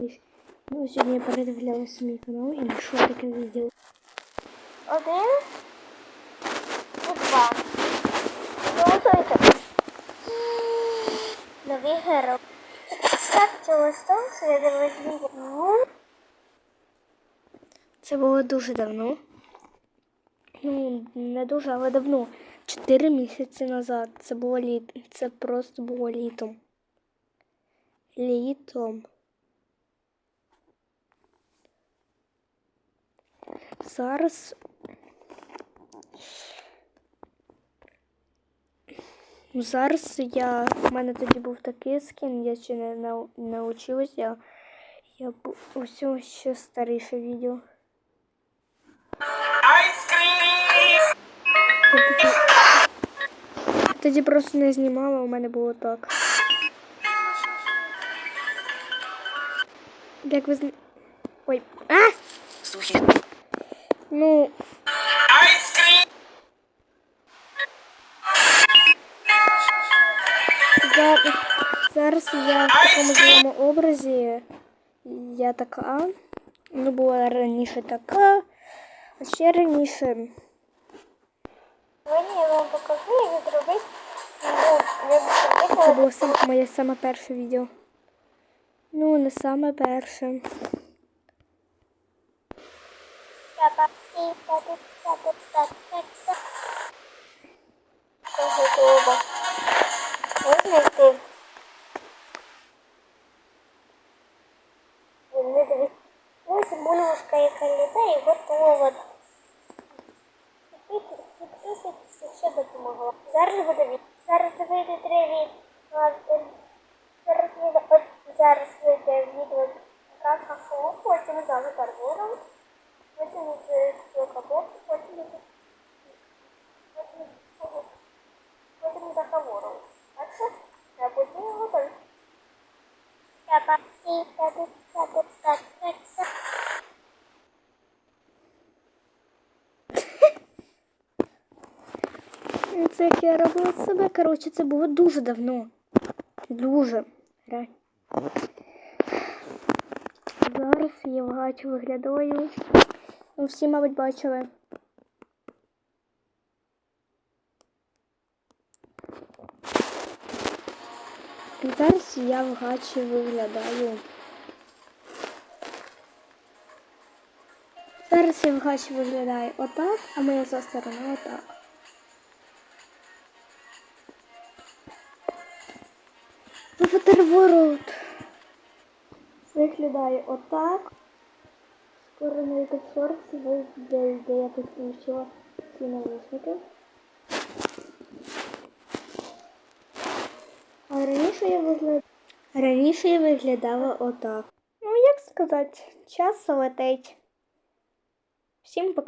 подивились. Ну, сьогодні я передивлялася мій канал і знайшла таке відео. Один і два. Голосуйте. Нові герої. Так, цього столу я дивилась відео. Це було дуже давно. Ну, не дуже, але давно. Чотири місяці назад. Це було літ. Це просто було літом. Літом. Зараз. Зараз я. У мене тоді був такий скін, я ще не нау-. Я бу- ось ще старіше відео. Тоді, тоді просто не знімала, у мене було так. Як ви зна... Ой. А! Сухі. Ну. За- Зараз я в такому злому образі. Я така. Ну, була раніше така. А ще раніше. Сьогодні я вам покажу, як зробити ну, як зробити Це було сам, моє саме перше відео. Ну, не саме перше. Допомогло. Зараз буде. Зараз вийде три потім з аватарвором, потім з Цілкабок, потім з потім з цього, потім з Ахавором. Так що, я буду готові. Папа, папа, папа, папа. Ну, Це як я робила себе. Коротше, це було дуже давно. Дуже. Реально. Зараз я багато виглядаю. Ну, всі, мабуть, бачили. Зараз я в гачі виглядаю. Зараз я в гачі виглядаю отак, а моя за сторона отак. Бутерворот виглядає отак. Скоро на Shorts вийде, де я підключила ці навушники. Раніше я виглядала. Раніше я виглядала отак. Ну, як сказати, час летить. Всім пока.